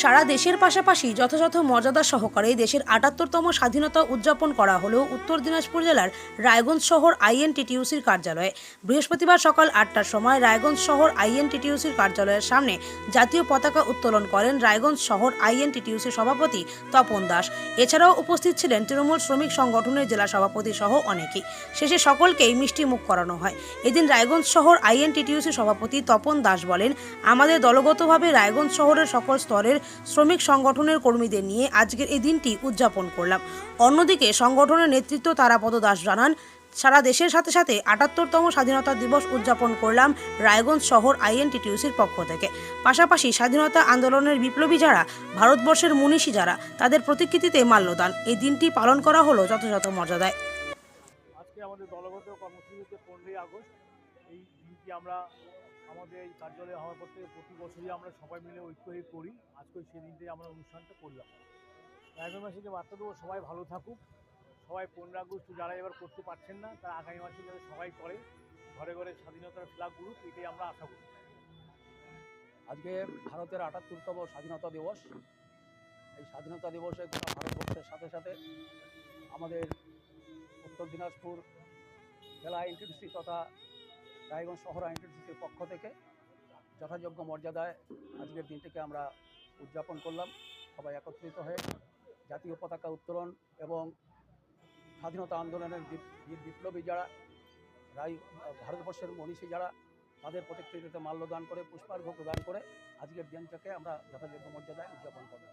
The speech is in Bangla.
সারা দেশের পাশাপাশি যথাযথ মর্যাদা সহকারে দেশের আটাত্তরতম স্বাধীনতা উদযাপন করা হলো উত্তর দিনাজপুর জেলার রায়গঞ্জ শহর আইএনটিটিউসির কার্যালয়ে। বৃহস্পতিবার সকাল আটটার সময় রায়গঞ্জ শহর আইএনটিটিউসির কার্যালয়ের সামনে জাতীয় পতাকা উত্তোলন করেন রায়গঞ্জ শহর আইএনটিটিউসির সভাপতি তপন দাস। এছাড়াও উপস্থিত ছিলেন তৃণমূল শ্রমিক সংগঠনের জেলা সভাপতি সহ অনেকেই। শেষে সকলকেই মিষ্টি মুখ করানো হয়। এদিন রায়গঞ্জ শহর আইএনটিটিউসি সভাপতি তপন দাস বলেন, আমাদের দলগতভাবে রায়গঞ্জ শহরের সকল স্তরের শ্রমিক সংগঠনের কর্মীদের নিয়ে আজকের এই দিনটি উদযাপন করলাম। অন্যদিকে সংগঠনের নেতৃত্ব তারাপদ দাস জানান, সারা দেশের সাথে সাথে আটাত্তরতম স্বাধীনতা দিবস উদযাপন করলাম রায়গঞ্জ শহর আইএনটিটিউসির পক্ষ থেকে। পাশাপাশি স্বাধীনতা আন্দোলনের বিপ্লবী যারা, ভারতবর্ষের মনীষী যারা, তাদের প্রতিকৃতিতে মাল্যদান। এই দিনটি পালন করা হলো যথাযথ মর্যাদায়। আজকে আমাদের দলগত কর্মসূচিতে পনেরোই আগস্ট, এই দিনটি আমরা আমাদের এই কার্যালয়ে হওয়ার পর থেকে প্রতি বছরই আমরা সবাই মিলে ঐক্য করি। আজকে সেই দিনটাই আমরা অনুষ্ঠানটা করলাম। রায়গঞ্জ মাসিকে বার্তা দেবো, সবাই ভালো থাকুক। সবাই পনেরো আগস্ট যারা এবার করতে পারছেন না, তারা আগামী মাসে যাতে সবাই করে। ঘরে ঘরে স্বাধীনতার ফ্ল্যাগ উড়ুক, এটাই আমরা আশা করি। আজকে ভারতের আটাত্তরতম স্বাধীনতা দিবস। এই স্বাধীনতা দিবসে গোটা ভারতবর্ষের সাথে সাথে আমাদের উত্তর দিনাজপুর জেলা আইনটিডিসি তথা রায়গঞ্জ শহর আইনটিডিসির পক্ষ থেকে যথাযোগ্য মর্যাদায় আজকের দিনটিকে আমরা উদযাপন করলাম। সবাই একত্রিত হয়ে জাতীয় পতাকা উত্তোলন এবং স্বাধীনতা আন্দোলনের বীর বিপ্লবী যারা রাই ভারতবর্ষের মনীষী যারা, তাদের প্রতিকৃতিতে মাল্যদান করে, পুষ্পার্ঘ্য প্রদান করে আজকের দিনটাকে আমরা যথাযোগ্য মর্যাদায় উদযাপন করব।